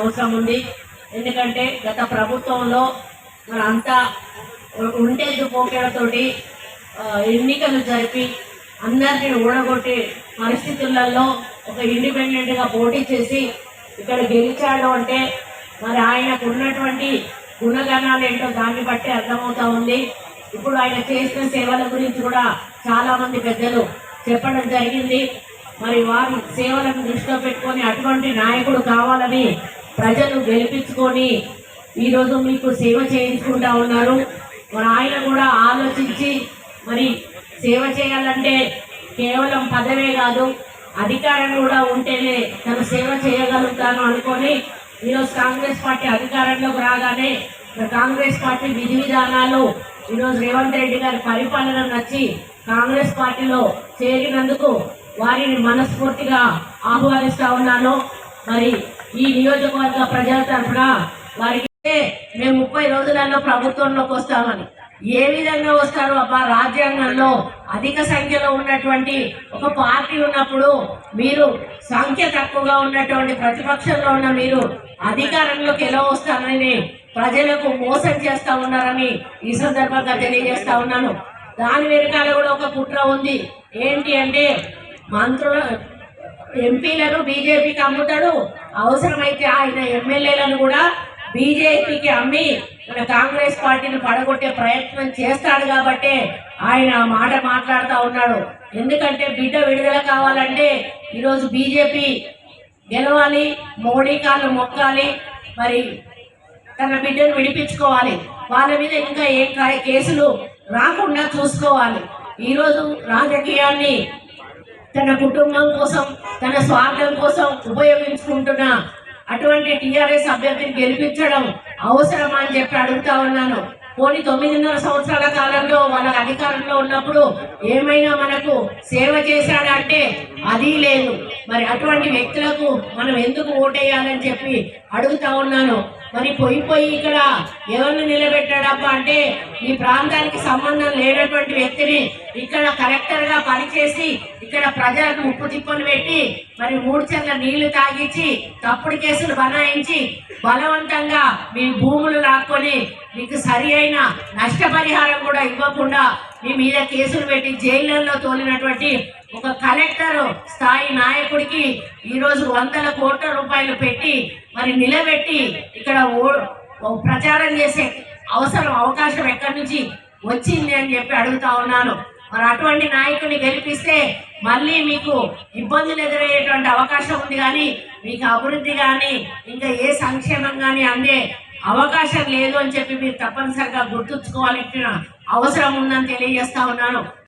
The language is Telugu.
అవసరం ఉంది. ఎందుకంటే గత ప్రభుత్వంలో మన అంతా ఉండేది పోకేలతోటి ఎన్నికలు జరిపి అందరినీ ఊడగొట్టి పరిస్థితులలో ఒక ఇండిపెండెంట్గా పోటీ చేసి ఇక్కడ గెలిచాడు అంటే మరి ఆయనకు ఉన్నటువంటి గుణగణాలు ఏంటో దాన్ని బట్టి అర్థమవుతా ఉంది. ఇప్పుడు ఆయన చేసిన సేవల గురించి కూడా చాలామంది పెద్దలు చెప్పడం జరిగింది. మరి వారి సేవలను దృష్టిలో పెట్టుకొని అటువంటి నాయకుడు కావాలని ప్రజలు గెలిపించుకొని ఈరోజు మీకు సేవ చేయించుకుంటా ఉన్నారు. మరి ఆయన కూడా ఆలోచించి మరి సేవ చేయాలంటే కేవలం పదవే కాదు అధికారం కూడా ఉంటేనే తను సేవ చేయగలుగుతాను అనుకొని ఈరోజు కాంగ్రెస్ పార్టీ అధికారంలోకి రాగానే కాంగ్రెస్ పార్టీ విధి విధానాలు ఈరోజు రేవంత్ రెడ్డి గారి పరిపాలన నచ్చి కాంగ్రెస్ పార్టీలో చేరినందుకు వారిని మనస్ఫూర్తిగా ఆహ్వానిస్తా ఉన్నాను. మరి ఈ నియోజకవర్గ ప్రజల తరఫున వారికి మేము ముప్పై రోజులలో ప్రభుత్వంలోకి వస్తామని. ఏ విధంగా వస్తారు అబ్బా రాజ్యాంగంలో అధిక సంఖ్యలో ఉన్నటువంటి ఒక పార్టీ ఉన్నప్పుడు మీరు సంఖ్య తక్కువగా ఉన్నటువంటి ప్రతిపక్షంలో ఉన్న మీరు అధికారంలోకి ఎలా వస్తారని ప్రజలకు మోసం చేస్తూ ఉన్నారని ఈ సందర్భంగా తెలియజేస్తా ఉన్నాను. దాని వెనకాల కూడా ఒక కుట్ర ఉంది. ఏంటి అంటే మంత్రుల ఎంపీలను బీజేపీకి అమ్ముతాడు. అవసరమైతే ఆయన ఎమ్మెల్యేలను కూడా బీజేపీకి అమ్మి మన కాంగ్రెస్ పార్టీని పడగొట్టే ప్రయత్నం చేస్తాడు కాబట్టే ఆయన ఆ మాట మాట్లాడుతూ ఉన్నాడు. ఎందుకంటే బిడ్డ విడుదల కావాలంటే ఈరోజు బీజేపీ గెలవాలి మోడీ కాళ్ళు మొక్కాలి మరి తన బిడ్డను విడిపించుకోవాలి. వాళ్ళ మీద ఇంకా ఏ కేసులు రాకుండా చూసుకోవాలి. ఈరోజు రాజకీయాన్ని తన కుటుంబం కోసం తన స్వార్థం కోసం ఉపయోగించుకుంటున్న. అటువంటి టీఆర్ఎస్ అభ్యర్థిని గెలిపించడం అవసరమా అని చెప్పి అడుగుతా ఉన్నాను. పోనీ తొమ్మిదిన్నర సంవత్సరాల కాలంలో వాళ్ళ అధికారంలో ఉన్నప్పుడు ఏమైనా మనకు సేవ చేశాడంటే అది లేదు. మరి అటువంటి వ్యక్తులకు మనం ఎందుకు ఓటేయాలని చెప్పి అడుగుతా ఉన్నాను. మరి పోయి పోయి ఇక్కడ ఎవరిని నిలబెట్టాడబ్బా అంటే ఈ ప్రాంతానికి సంబంధం లేనటువంటి వ్యక్తిని ఇక్కడ కలెక్టర్గా పనిచేసి ఇక్కడ ప్రజలకు ముప్పు తిప్పలు పెట్టి మరి మూడు చెర్ల నీళ్ళు తాగించి తప్పుడు కేసులు బనాయించి బలవంతంగా మీ భూములు లాక్కొని మీకు సరి అయిన నష్టపరిహారం కూడా ఇవ్వకుండా మీ మీద కేసులు పెట్టి జైళ్ళల్లో తోలినటువంటి ఒక కలెక్టర్ స్థాయి నాయకుడికి ఈరోజు వందల కోట్ల రూపాయలు పెట్టి మరి నిలబెట్టి ఇక్కడ ఓ- ప్రచారం చేసే అవసరం అవకాశం ఎక్కడి నుంచి వచ్చింది అని చెప్పి అడుగుతా ఉన్నాను. మరి అటువంటి నాయకుడిని గెలిపిస్తే మళ్ళీ మీకు ఇబ్బందులు ఎదురయ్యేటువంటి అవకాశం ఉంది కానీ మీకు అభివృద్ధి కానీ ఇంకా ఏ సంక్షేమం కానీ అందే అవకాశం లేదు అని చెప్పి మీరు తప్పనిసరిగా గుర్తుంచుకోవాలి అవసరం ఉందని తెలియజేస్తా ఉన్నాను.